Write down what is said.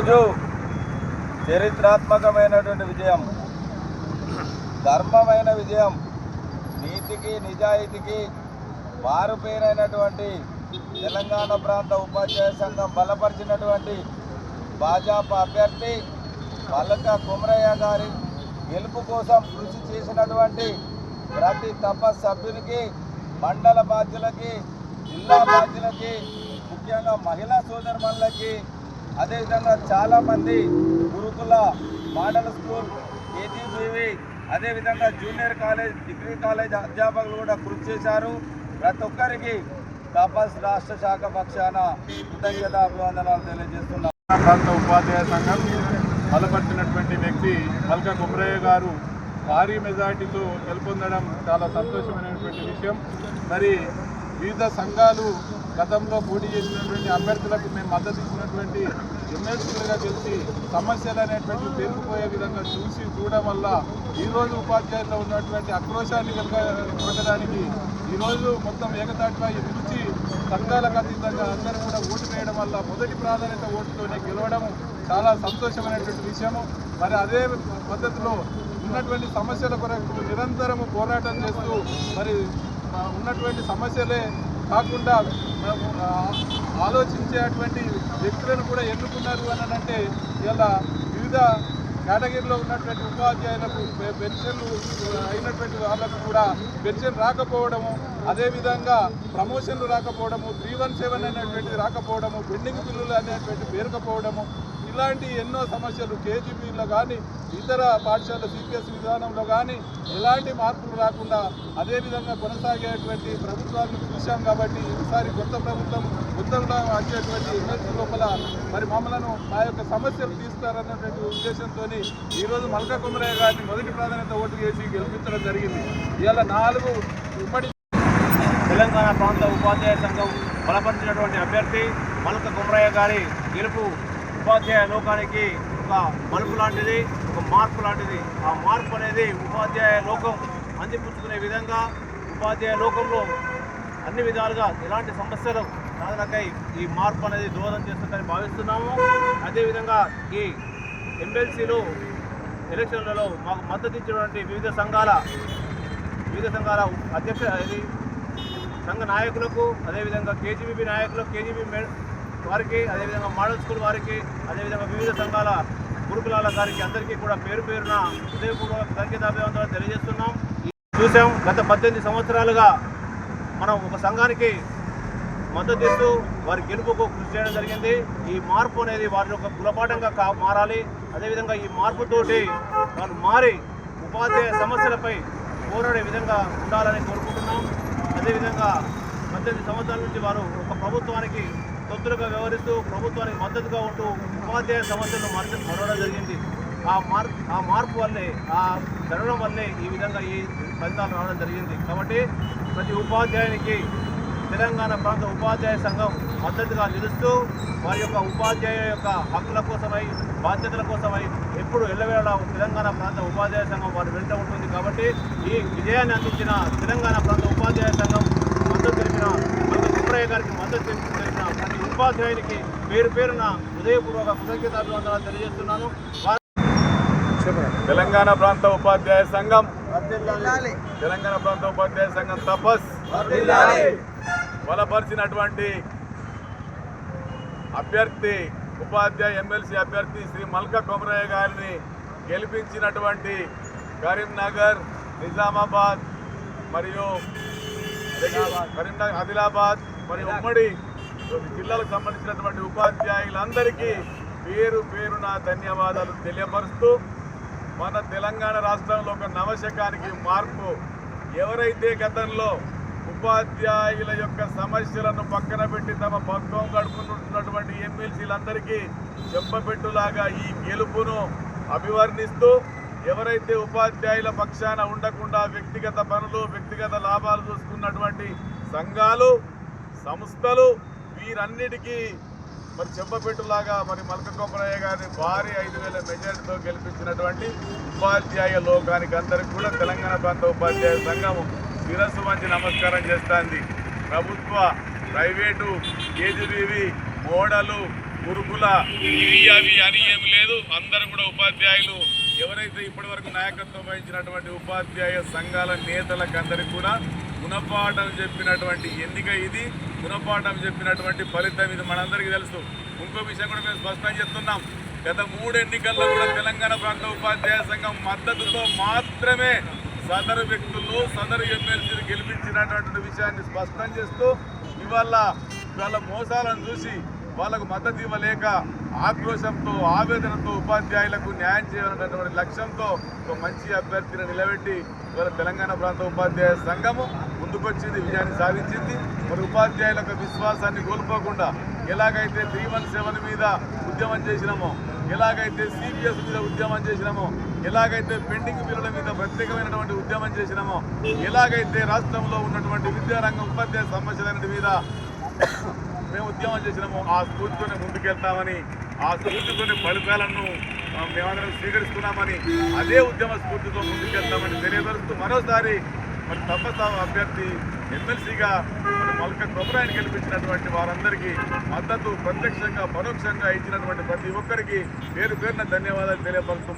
ఈరోజు చరిత్రాత్మకమైనటువంటి విజయం. ధర్మమైన విజయం. నీతికి నిజాయితీకి మారుపేరైనటువంటి తెలంగాణ ప్రాంత ఉపాధ్యాయ సంఘం బలపరిచినటువంటి భాజపా అభ్యర్థి మల్లక కుమరయ్య గారి గెలుపు కోసం కృషి చేసినటువంటి ప్రతి తప సభ్యునికి మండల బాధ్యులకి జిల్లా బాధ్యులకి ముఖ్యంగా మహిళా సోదరుమణులకి అదేవిధంగా చాలామంది గురుకుల మోడల్ స్కూల్ కేజీబీవి అదేవిధంగా జూనియర్ కాలేజ్ డిగ్రీ కాలేజ్ అధ్యాపకులు కూడా కృషి చేశారు. ప్రతి ఒక్కరికి తపస్ రాష్ట్ర శాఖ పక్షాన కృతజ్ఞత అభివందనాలు తెలియజేస్తున్నాం. ప్రాంత ఉపాధ్యాయ సంఘం బలపరిచినటువంటి వ్యక్తి మల్క కుమ్రయ్య గారు భారీ మెజార్టీతో గెలుపొందడం చాలా సంతోషమైనటువంటి విషయం. మరి వివిధ సంఘాలు గతంలో పోటీ చేసినటువంటి అభ్యర్థులకు మేము మద్దతు ఇచ్చినటువంటి ఎమ్మెల్సీలుగా గెలిచి సమస్యలు అనేటువంటి పేరుకుపోయే విధంగా చూసి చూడడం వల్ల ఈరోజు ఉపాధ్యాయుల్లో ఉన్నటువంటి ఆక్రోశాన్ని కనుక కొట్టడానికి ఈరోజు మొత్తం ఏకతాటిపై పిలిచి సంఘాలకు అతీతంగా అందరూ కూడా ఓటు వేయడం వల్ల మొదటి ప్రాధాన్యత ఓటుతోనే గెలవడం చాలా సంతోషమైనటువంటి విషయము. మరి అదే పద్ధతిలో ఉన్నటువంటి సమస్యల కొరకు నిరంతరము పోరాటం చేస్తూ మరి ఉన్నటువంటి సమస్యలే కాకుండా ఆలోచించేటువంటి వ్యక్తులను కూడా ఎన్నుకున్నారు అని అంటే ఇలా వివిధ కేటగిరీలో ఉన్నటువంటి ఉపాధ్యాయులకు పెన్షన్లు అయినటువంటి వాళ్ళకు కూడా పెన్షన్ రాకపోవడము అదేవిధంగా ప్రమోషన్లు రాకపోవడము త్రీ వన్ సెవెన్ అనేటువంటిది రాకపోవడము పెండింగ్ బిల్లులు అనేటువంటి పేరుకపోవడము ఇలాంటి ఎన్నో సమస్యలు కేజీబీలో కానీ ఇతర పాఠశాల సిపిఎస్ విధానంలో కానీ ఎలాంటి మార్పులు రాకుండా అదేవిధంగా కొనసాగేటువంటి ప్రభుత్వాలను చూశాం కాబట్టి ఈసారి కొత్త ప్రభుత్వం కొత్తగా వచ్చేటువంటి ఎమ్మెల్సీ లోపల మరి మమ్మలను మా యొక్క సమస్యలు తీస్తారన్నటువంటి ఉద్దేశంతో ఈరోజు మల్కా కుమరయ్య గారిని మొదటి ప్రాధాన్యత ఓటు చేసి గెలిపించడం జరిగింది. ఇవాళ నాలుగు ఉమ్మడి తెలంగాణ ప్రాంత ఉపాధ్యాయ సంఘం బలపరిచినటువంటి అభ్యర్థి మల్క కుమరయ్య గారి గెలుపు ఉపాధ్యాయ లోకానికి ఒక మలుపు లాంటిది ఒక మార్పు లాంటిది. ఆ మార్పు అనేది ఉపాధ్యాయ లోకం అందిపుచ్చుకునే విధంగా ఉపాధ్యాయ లోకంలో అన్ని విధాలుగా ఎలాంటి సమస్యలు సాధనకై ఈ మార్పు అనేది దోహదం చేస్తుందని భావిస్తున్నాము. అదేవిధంగా ఈ ఎమ్మెల్సీలు ఎలక్షన్లలో మాకు మద్దతు ఇచ్చినటువంటి వివిధ సంఘాల వివిధ సంఘాల అధ్యక్ష ఇది సంఘ నాయకులకు అదేవిధంగా కేజీబీబీ నాయకులకు కేజీబీ వారికి అదేవిధంగా మోడల్ స్కూల్ వారికి అదేవిధంగా వివిధ సంఘాల గురుకులాల గారికి అందరికీ కూడా పేరు పేరున హృదయపూర్వక సంగీతాభివందనాలు తెలియజేస్తున్నాం. చూసాం గత పద్దెనిమిది సంవత్సరాలుగా మనం ఒక సంఘానికి మద్దతు ఇస్తూ వారి గెలుపుకు కృషి చేయడం జరిగింది. ఈ మార్పు అనేది వారి యొక్క గుణపాఠంగా కా మారాలి. అదేవిధంగా ఈ మార్పుతోటి వారు మారి ఉపాధ్యాయ సమస్యలపై పోరాడే విధంగా ఉండాలని కోరుకుంటున్నాం. అదేవిధంగా పద్దెనిమిది సంవత్సరాల నుంచి వారు ఒక ప్రభుత్వానికి తొత్తులుగా వ్యవహరిస్తూ ప్రభుత్వానికి మద్దతుగా ఉంటూ ఉపాధ్యాయ సమస్యలను మరచ మరవడం జరిగింది. ఆ మార్పు ఆ మార్పు వల్లే ఆ జరగడం వల్లే ఈ విధంగా ఈ ఫలితాలు రావడం జరిగింది. కాబట్టి ప్రతి ఉపాధ్యాయునికి తెలంగాణ ప్రాంత ఉపాధ్యాయ సంఘం మద్దతుగా నిలుస్తూ వారి యొక్క ఉపాధ్యాయ యొక్క హక్కుల కోసమై బాధ్యతల కోసమై ఎప్పుడు ఎల్లవేళ తెలంగాణ ప్రాంత ఉపాధ్యాయ సంఘం వారు వెంట ఉంటుంది. కాబట్టి ఈ విజయాన్ని అందించిన తెలంగాణ ప్రాంత ఉపాధ్యాయ సంఘం కుమరయ్య గారికి మద్దతు తెలిపి- తెలిపిన ప్రతి ఉపాధ్యాయునికి పేరు పేరున హృదయపూర్వక కృతజ్ఞతాభివందనాలు తెలియజేస్తున్నాను. వారి తెలంగాణ ప్రాంత ఉపాధ్యాయ సంఘం తెలంగాణ ప్రాంత ఉపాధ్యాయ సంఘం తపస్ బలపరిచినటువంటి అభ్యర్థి ఉపాధ్యాయ ఎమ్మెల్సీ అభ్యర్థి శ్రీ మల్క కొమరయ్య గారిని గెలిపించినటువంటి కరీంనగర్ నిజామాబాద్ మరియు కరీంనగర్ ఆదిలాబాద్ మరి ఉమ్మడి జిల్లాలకు సంబంధించినటువంటి ఉపాధ్యాయులందరికీ పేరు పేరున ధన్యవాదాలు తెలియపరుస్తూ మన తెలంగాణ రాష్ట్రంలో ఒక నవశకానికి మార్పు ఎవరైతే గతంలో ఉపాధ్యాయుల యొక్క సమస్యలను పక్కన పెట్టి తమ పక్కం గడుపుకుంటున్నటువంటి ఎమ్మెల్సీలందరికీ చెప్పబెట్టులాగా ఈ గెలుపును అభివర్ణిస్తూ ఎవరైతే ఉపాధ్యాయుల పక్షాన ఉండకుండా వ్యక్తిగత పనులు వ్యక్తిగత లాభాలు చూసుకున్నటువంటి సంఘాలు సంస్థలు వీరన్నిటికీ మరి చెంపపెట్టులాగా మరి మల్క కొమరయ్య గారిని భారీ ఐదు వేల మెజారిటీతో గెలిపించినటువంటి ఉపాధ్యాయ లోకానికి అందరికి కూడా తెలంగాణ ప్రాంత ఉపాధ్యాయ సంఘం శిరస్సు మంచి నమస్కారం చేస్తుంది. ప్రభుత్వ ప్రైవేటు కేజీబీవి మోడలు గురుకుల ఇవి అవి అని ఏమి లేదు. అందరూ కూడా ఉపాధ్యాయులు. ఎవరైతే ఇప్పటివరకు నాయకత్వం వహించినటువంటి ఉపాధ్యాయ సంఘాల నేతలకు కూడా గుణపాఠం చెప్పినటువంటి ఎన్నిక ఇది. గుణపాఠం చెప్పినటువంటి ఫలితం ఇది. మనందరికీ తెలుసు. ఇంకో విషయం కూడా మేము స్పష్టంగా చెప్తున్నాం. గత మూడు ఎన్నికల్లో కూడా తెలంగాణ ప్రాంత ఉపాధ్యాయ సంఘం మద్దతుతో మాత్రమే సదరు వ్యక్తులు సదరు ఎమ్మెల్సీలు గెలిపించినటువంటి విషయాన్ని స్పష్టం చేస్తూ ఇవాళ వాళ్ళ మోసాలను చూసి వాళ్ళకు మద్దతు ఇవ్వలేక ఆక్రోశంతో ఆవేదనతో ఉపాధ్యాయులకు న్యాయం చేయాలన్నటువంటి లక్ష్యంతో ఒక మంచి అభ్యర్థిని నిలబెట్టి ఇవాళ తెలంగాణ ప్రాంత ఉపాధ్యాయ సంఘము ముందుకొచ్చింది విజయాన్ని సాధించింది. మరి ఉపాధ్యాయుల యొక్క విశ్వాసాన్ని కోల్పోకుండా ఎలాగైతే త్రీ వన్ సెవెన్ మీద ఉద్యమం చేసినామో ఎలాగైతే సిబిఎస్ మీద ఉద్యమం చేసినామో ఎలాగైతే పెండింగ్ బిల్లుల మీద ప్రత్యేకమైనటువంటి ఉద్యమం చేసినామో ఎలాగైతే రాష్ట్రంలో ఉన్నటువంటి విద్యారంగ ఉపాధ్యాయ సమస్యలన్నిటి మీద మేము ఉద్యమం చేసినాము. ఆ స్ఫూర్తితోనే ముందుకెళ్తామని ఆ స్ఫూర్తితోనే ఫలితాలను మేమందరం స్వీకరిస్తున్నామని అదే ఉద్యమ స్ఫూర్తితో ముందుకెళ్తామని తెలియజేస్తూ మరోసారి మరి తప్ప అభ్యర్థి ఎమ్మెల్సీగా మరి మల్క కొబ్బరాయిని గెలిపించినటువంటి వారందరికీ మద్దతు ప్రత్యక్షంగా పరోక్షంగా ఇచ్చినటువంటి ప్రతి ఒక్కరికి పేరు పేరున ధన్యవాదాలు తెలియపరుస్తూ